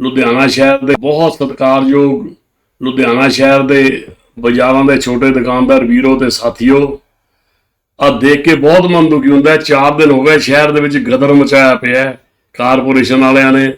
ਲੁਧਿਆਣਾ ਸ਼ਹਿਰ ਦੇ ਬਹੁਤ ਸਤਿਕਾਰਯੋਗ ਲੁਧਿਆਣਾ ਸ਼ਹਿਰ ਦੇ ਬਾਜ਼ਾਰਾਂ ਦੇ ਛੋਟੇ ਦੁਕਾਨਦਾਰ ਵੀਰੋ ਤੇ ਸਾਥੀਓ ਆ ਦੇਖ ਕੇ ਬਹੁਤ ਮਨ ਦੁਖੀ ਹੁੰਦਾ ਹੈ। ਚਾਰ ਦਿਨ ਹੋ ਗਏ ਸ਼ਹਿਰ ਦੇ ਵਿੱਚ ਗਦਰ ਮਚਾਇਆ ਪਿਆ ਹੈ, ਕਾਰਪੋਰੇਸ਼ਨ ਵਾਲਿਆਂ ਨੇ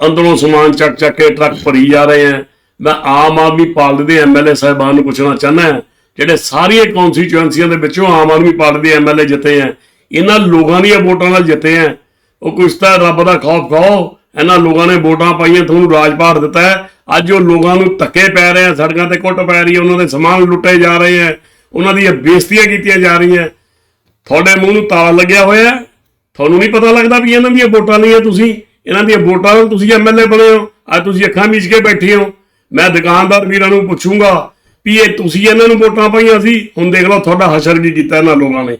ਅੰਦਰੋਂ ਸਮਾਨ ਚੱਕ ਚੱਕ ਕੇ ਟਰੱਕ ਭਰੀ ਜਾ ਰਹੇ ਹੈ। ਮੈਂ ਆਮ ਆਦਮੀ ਪਾਰਟੀ ਦੇ ਐਮਐਲਏ ਸਾਹਿਬਾਨ ਨੂੰ ਪੁੱਛਣਾ ਚਾਹੁੰਦਾ ਜਿਹੜੇ ਸਾਰੀਆਂ ਕੌਨਸਟੀਚੁਐਂਸੀਆਂ ਦੇ ਵਿੱਚੋਂ ਆਮ ਆਦਮੀ ਪਾਰਟੀ ਦੇ ਐਮਐਲਏ ਜਿੱਤੇ ਹੈ, ਇਹਨਾਂ ਲੋਕਾਂ ਦੀਆਂ ਵੋਟਾਂ ਨਾਲ ਜਿੱਤੇ ਹੈ, ਉਹ ਕੁਛ ਤਾਂ ਰੱਬ ਦਾ ਖੌਫ ਖਾਓ। ਇਹਨਾਂ ਲੋਕਾਂ ਨੇ ਵੋਟਾਂ ਪਾਈਆਂ, ਤੁਹਾਨੂੰ ਰਾਜ ਰਾਜਪਾਟ ਦਿੱਤਾ ਹੈ। ਅੱਜ ਉਹ ਲੋਕਾਂ ਨੂੰ ਧੱਕੇ ਪੈ ਰਹੇ ਆ, ਸੜਕਾਂ ਤੇ ਕੁੱਟ ਪੈ ਰਹੀ ਹੈ, ਉਹਨਾਂ ਦੇ ਸਮਾਨ ਲੁੱਟੇ ਜਾ ਰਹੇ ਹੈ, ਉਹਨਾਂ ਦੀਆਂ ਬੇਇੱਜ਼ਤੀਆਂ ਕੀਤੀਆਂ ਜਾ ਰਹੀਆਂ ਤੁਹਾਡੇ ਮੂੰਹ ਨੂੰ ਤਾਲਾ ਲੱਗਿਆ ਹੋਇਆ ਤੁਹਾਨੂੰ ਨਹੀਂ ਪਤਾ ਲੱਗਦਾ ਵੀ ਇਹਨਾਂ ਦੀਆਂ ਵੋਟਾਂ ਲਈਆਂ ਤੁਸੀਂ। ਇਹਨਾਂ ਦੀਆਂ ਵੋਟਾਂ ਨਾਲ ਤੁਸੀਂ ਐਮਐਲਏ ਬਣੇ ਹੋ। ਅੱਜ ਤੁਸੀਂ ਅੱਖਾਂ ਮੀਚ ਕੇ ਬੈਠੇ ਹੋ। ਮੈਂ ਦੁਕਾਨਦਾਰ ਵੀਰਾਂ ਨੂੰ ਪੁੱਛੂੰਗਾ ਵੀ ਇਹ ਤੁਸੀਂ ਇਹਨਾਂ ਨੂੰ ਵੋਟਾਂ ਪਾਈਆਂ ਸੀ? ਹੁਣ ਦੇਖ ਲਓ, ਤੁਹਾਡਾ ਹਸ਼ਰ ਕੀ ਕੀਤਾ ਇਹਨਾਂ ਲੋਕਾਂ ਨੇ।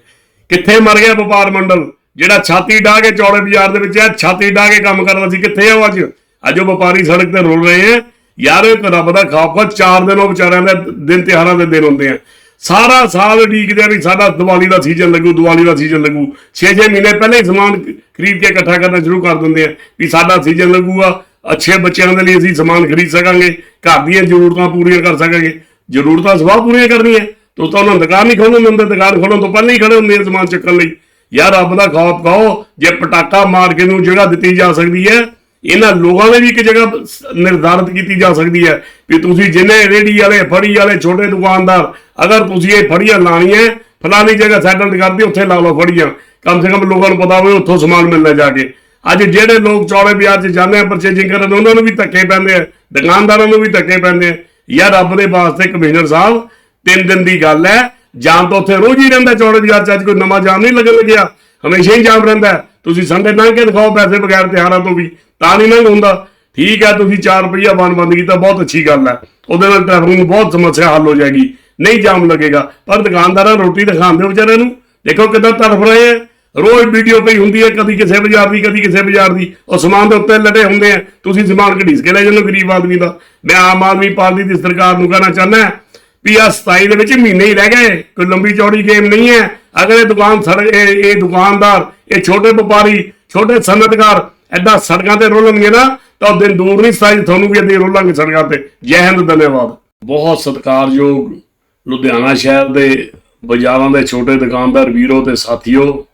ਕਿੱਥੇ ਮਰ ਗਿਆ ਵਪਾਰ ਮੰਡਲ? ਜਿਹੜਾ ਛਾਤੀ ਢਾ ਕੇ ਚੌੜੇ ਬਾਜ਼ਾਰ ਦੇ ਵਿੱਚ ਹੈ, ਛਾਤੀ ਢਾ ਕੇ ਕੰਮ ਕਰਦਾ ਸੀ, ਕਿੱਥੇ ਆ ਅੱਜ? ਅੱਜ ਉਹ ਵਪਾਰੀ ਸੜਕ ਤੇ ਰੁਲ ਰਹੇ ਆ। ਯਾਰ ਇਹ ਰੱਬ ਦਾ ਖਾਫ ਚਾਰ ਦਿਨ ਉਹ ਵਿਚਾਰਿਆਂ ਦੇ ਦਿਨ ਤਿਉਹਾਰਾਂ ਦੇ ਦਿਨ ਹੁੰਦੇ ਆ। ਸਾਰਾ ਸਾਲ ਉਡੀਕਦੇ ਆ ਵੀ ਸਾਡਾ ਦੀਵਾਲੀ ਦਾ ਸੀਜ਼ਨ ਲੱਗੂ, ਦੀਵਾਲੀ ਦਾ ਸੀਜ਼ਨ ਲੱਗੂ। 6-6 ਮਹੀਨੇ ਪਹਿਲਾਂ ਹੀ ਸਮਾਨ ਖਰੀਦ ਕੇ ਇਕੱਠਾ ਕਰਨਾ ਸ਼ੁਰੂ ਕਰ ਦਿੰਦੇ ਆ ਵੀ ਸਾਡਾ ਸੀਜ਼ਨ ਲੱਗੂਗਾ। ਅੱਛੇ ਬੱਚਿਆਂ ਦੇ ਲਈ ਅਸੀਂ ਸਮਾਨ ਖਰੀਦ ਸਕਾਂਗੇ, ਘਰ ਦੀਆਂ ਜ਼ਰੂਰਤਾਂ ਪੂਰੀਆਂ ਕਰ ਸਕਾਂਗੇ। ਜ਼ਰੂਰਤਾਂ ਸਵਾਹ ਪੂਰੀਆਂ ਕਰਨੀਆਂ। ਤੋ ਤਾਂ ਉਹਨਾਂ ਨੂੰ ਦੁਕਾਨ ਨਹੀਂ ਖੋਲਣ ਦਿੰਦੇ, ਦੁਕਾਨ ਖੋਲਣ ਤੋਂ ਪਹਿਲਾਂ ਹੀ ਖੜੇ ਹੁੰਦੇ ਆ ਸਮਾਨ ਚੱਕਣ ਲਈ। ਯਾਰ ਰੱਬ ਦਾ ਖੌਫ ਖਾਓ, ਜੇ ਪਟਾਕਾ ਮਾਰ ਕੇ ਨੂੰ ਜਗ੍ਹਾ ਦਿੱਤੀ ਜਾ ਸਕਦੀ ਹੈ, ਇਹਨਾਂ ਲੋਕਾਂ ਨੇ ਵੀ ਇੱਕ ਜਗ੍ਹਾ ਸ- ਨਿਰਧਾਰਿਤ ਕੀਤੀ ਜਾ ਸਕਦੀ ਹੈ ਵੀ ਤੁਸੀਂ ਜਿੰਨੇ ਰੇੜੀ ਵਾਲੇ, ਫੜੀ ਵਾਲੇ ਛੋਟੇ ਦੁਕਾਨਦਾਰ, ਅਗਰ ਤੁਸੀਂ ਇਹ ਫੜੀਆਂ ਲਾਣੀਆਂ, ਫਲਾਣੀ ਜਗ੍ਹਾ ਸੈਟਲ ਕਰਦੀ ਉੱਥੇ ਲਾ ਲਓ ਫੜੀਆਂ। ਕਮ ਸੇ ਕਮ ਲੋਕਾਂ ਨੂੰ ਪਤਾ ਹੋਵੇ, ਉੱਥੋਂ ਸਮਾਨ ਮਿਲਣਾ ਜਾ ਕੇ। ਅੱਜ ਜਿਹੜੇ ਲੋਕ ਚੌੜੇ ਬਾਜ਼ਾਰ 'ਚ ਜਾਂਦੇ ਆ ਪਰਚੇਜਿੰਗ ਕਰਨ, ਉਹਨਾਂ ਨੂੰ ਵੀ ਧੱਕੇ ਪੈਂਦੇ ਆ, ਦੁਕਾਨਦਾਰਾਂ ਨੂੰ ਵੀ ਧੱਕੇ ਪੈਂਦੇ ਆ। ਯਾਰ ਰੱਬ ਦੇ ਵਾਸਤੇ ਕਮਿਸ਼ਨਰ ਸਾਹਿਬ, ਤਿੰਨ ਦਿਨ ਦੀ ਗੱਲ ਹੈ ਜਾਮ ਤਾਂ ਉੱਥੇ ਰੋਜ਼ ਹੀ ਰਹਿੰਦਾ ਚੌੜੇ ਬਾਜ਼ਾਰ 'ਚ ਅੱਜ ਕੋਈ ਨਵਾਂ ਜਾਮ ਨਹੀਂ ਲੱਗਣ ਲੱਗਿਆ। ਹਮੇਸ਼ਾ ਹੀ ਜਾਮ ਰਹਿੰਦਾ ਤੁਸੀਂ ਸੰਡੇ ਲੰਘ ਕੇ ਦਿਖਾਓ ਪੈਸੇ ਬਗੈਰ ਤਿਉਹਾਰਾਂ ਤੋਂ ਵੀ। ਤਾਂ ਨਹੀਂ ਲੰਘ ਹੁੰਦਾ। ਠੀਕ ਹੈ, ਤੁਸੀਂ 4 ਰੁਪਈਆ ਬੰਦ ਬੰਦ ਕੀਤਾ, ਬਹੁਤ ਅੱਛੀ ਗੱਲ ਹੈ। ਉਹਦੇ ਨਾਲ ਟ੍ਰੈਫਿਕ ਨੂੰ ਬਹੁਤ ਸਮੱਸਿਆ ਹੱਲ ਹੋ ਜਾਏਗੀ। ਨਹੀਂ ਜਾਮ ਲੱਗੇਗਾ। ਪਰ ਦੁਕਾਨਦਾਰਾਂ ਰੋਟੀ ਦਿਖਾਉਂਦੇ ਵਿਚਾਰਿਆਂ ਨੂੰ। ਦੇਖੋ ਕਿੱਦਾਂ ਤੜਫ ਰਹੇ ਆ ਰੋਜ਼ ਵੀਡੀਓ ਪਈ ਹੁੰਦੀ ਹੈ, ਕਦੀ ਕਿਸੇ ਬਾਜ਼ਾਰ ਦੀ, ਕਦੀ ਕਿਸੇ ਬਾਜ਼ਾਰ ਦੀ। ਉਹ ਸਮਾਨ ਦੇ ਉੱਤੇ ਲੜੇ ਹੁੰਦੇ ਆ ਤੁਸੀਂ ਸਮਾਨ ਘੜੀਸ ਕੇ ਲੈ ਜਾਂਦੇ ਹੋ ਗਰੀਬ ਆਦਮੀ ਦਾ। ਮੈਂ ਆਮ ਆਦਮੀ ਪਾਰਟੀ ਦੀ ਸਰਕਾਰ ਨੂੰ ਕਹਿਣਾ ਚਾਹੁੰਦਾ ਵੀ ਆ 27 ਦੇ ਵਿੱਚ ਮਹੀਨੇ ਹੀ ਰਹਿ ਗਏ, ਕੋਈ ਲੰਬੀ ਚੌੜੀ ਗੇਮ ਨਹੀਂ ਹੈ। ਅਗਰ ਇਹ ਦੁਕਾਨ ਸੜ ਇਹ ਇਹ ਦੁਕਾਨਦਾਰ, ਇਹ ਛੋਟੇ ਵਪਾਰੀ, ਛੋਟੇ ਸਨਅਤਕਾਰ ਐਦਾਂ ਸੜਕਾਂ ਤੇ ਰੋਲਣਗੇ ਨਾ, ਤਾਂ ਉਹ ਦਿਨ ਦੂਰ ਨਹੀਂ ਸਾਈ ਤੁਹਾਨੂੰ ਵੀ ਇੱਦਾਂ ਹੀ ਰੋਲਾਂਗੇ ਸੜਕਾਂ ਤੇ। ਜੈ ਹਿੰਦ, ਧੰਨਵਾਦ। ਬਹੁਤ ਸਤਿਕਾਰਯੋਗ ਲੁਧਿਆਣਾ ਸ਼ਹਿਰ ਦੇ ਬਾਜ਼ਾਰਾਂ ਦੇ ਛੋਟੇ ਦੁਕਾਨਦਾਰ ਵੀਰੋ ਤੇ ਸਾਥੀਓ